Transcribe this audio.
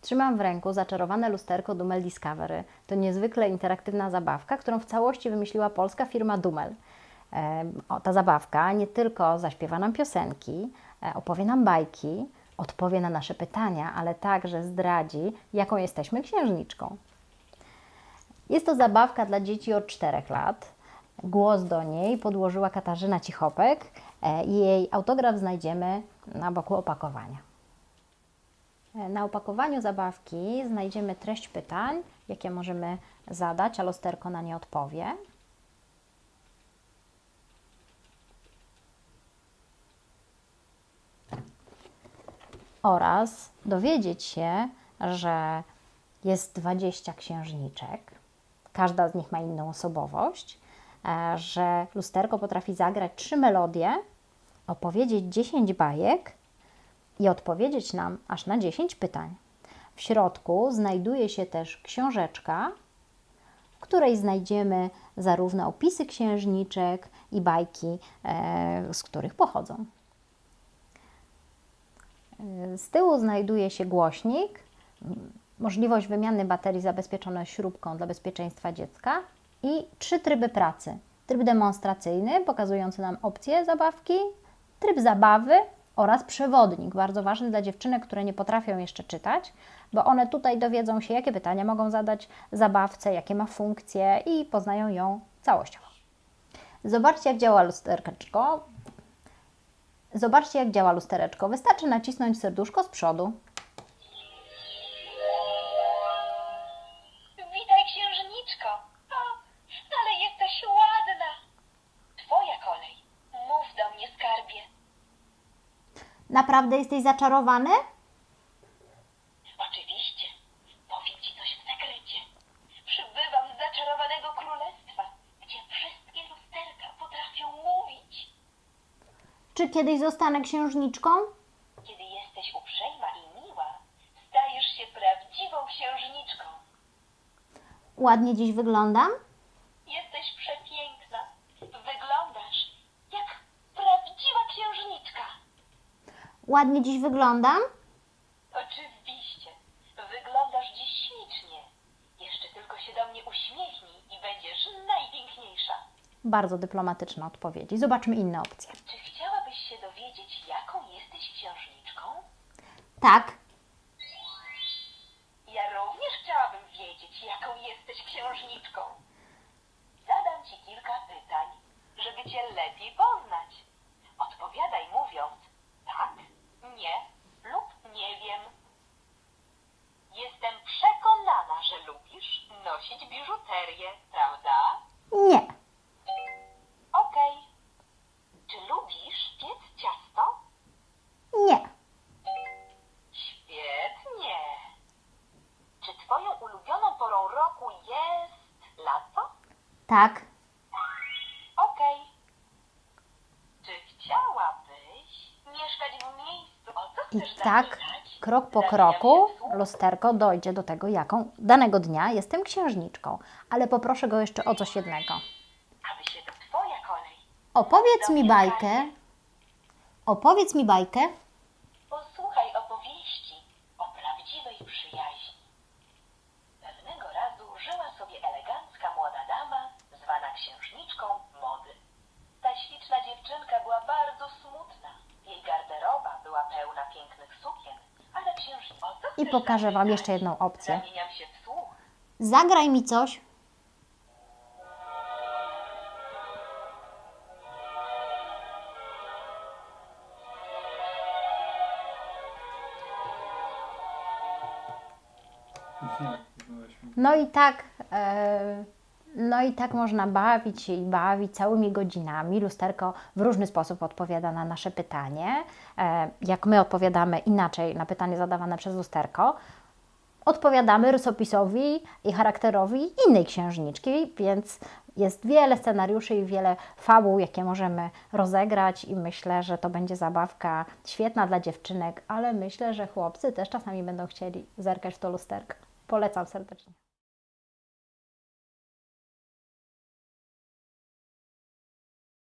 Trzymam w ręku zaczarowane lusterko Dumel Discovery. To niezwykle interaktywna zabawka, którą w całości wymyśliła polska firma Dumel. E, ta zabawka nie tylko zaśpiewa nam piosenki, e, opowie nam bajki, odpowie na nasze pytania, ale także zdradzi, jaką jesteśmy księżniczką. Jest to zabawka dla dzieci od 4 lat. Głos do niej podłożyła Katarzyna Cichopek e, jej autograf znajdziemy na boku opakowania. E, Na opakowaniu zabawki znajdziemy treść pytań, jakie możemy zadać, a lusterko na nie odpowie. Oraz dowiedzieć się, że jest 20 księżniczek, każda z nich ma inną osobowość, e, że lusterko potrafi zagrać trzy melodie, opowiedzieć 10 bajek i odpowiedzieć nam aż na 10 pytań. W środku znajduje się też książeczka, w której znajdziemy zarówno opisy księżniczek i bajki, e, z których pochodzą. E, Z tyłu znajduje się głośnik, możliwość wymiany baterii zabezpieczona śrubką dla bezpieczeństwa dziecka i trzy tryby pracy. Tryb demonstracyjny pokazujący nam opcje zabawki, tryb zabawy oraz przewodnik, bardzo ważny dla dziewczynek, które nie potrafią jeszcze czytać, bo one tutaj dowiedzą się, jakie pytania mogą zadać zabawce, jakie ma funkcje i poznają ją całościowo. Zobaczcie, jak działa lustereczko. Zobaczcie, jak działa lustereczko. Wystarczy nacisnąć serduszko z przodu. Naprawdę jesteś zaczarowany? Oczywiście. Powiem ci coś w sekrecie. Przybywam z zaczarowanego królestwa, gdzie wszystkie lusterka potrafią mówić. Czy kiedyś zostanę księżniczką? Kiedy jesteś uprzejma i miła, stajesz się prawdziwą księżniczką. Ładnie dziś wyglądam? Jesteś przepiękna. Wyglądasz jak prawdziwa księżniczka. Ładnie dziś wyglądam? Oczywiście. Wyglądasz dziś ślicznie. Jeszcze tylko się do mnie uśmiechnij i będziesz najpiękniejsza. Bardzo dyplomatyczne odpowiedzi. Zobaczmy inne opcje. Czy chciałabyś się dowiedzieć, jaką jesteś księżniczką? Tak, Ja również chciałabym wiedzieć, jaką jesteś księżniczką. Zadam ci kilka pytań, żeby cię lepiej poznać. Odpowiadaj mówiąc tak, nie lub nie wiem. Jestem przekonana, że lubisz nosić biżuterię, prawda? nie, Okej. Czy lubisz piec ciasto? nie, Świetnie. Czy twoją ulubioną porą roku jest lato? tak, Okej. Czy chciałabyś mieszkać w miejscu? O co I chcesz tak, zapytać? Krok po kroku, lusterko dojdzie do tego, jaką danego dnia jestem księżniczką. Ale poproszę go jeszcze o coś jednego. Aby się to twoja kolej. Opowiedz mi bajkę. Opowiedz mi bajkę. Posłuchaj opowieści o prawdziwej przyjaźni. Pewnego razu żyła sobie elegancka młoda dama, zwana księżniczką mody. Ta śliczna dziewczynka była bardzo smutna. Jej garderoba była pełna pięknych sukien, ale księżniczka... O co I pokażę Wam jeszcze jedną opcję. Zagraj mi coś. No i tak, e, no i tak można bawić się i bawić całymi godzinami. Lusterko w różny sposób odpowiada na nasze pytanie. E, jak my odpowiadamy inaczej na pytanie zadawane przez lusterko, odpowiadamy rysopisowi i charakterowi innej księżniczki, więc jest wiele scenariuszy i wiele fabuł, jakie możemy rozegrać i myślę, że to będzie zabawka świetna dla dziewczynek, ale myślę, że chłopcy też czasami będą chcieli zerkać w to lusterko. Polecam serdecznie.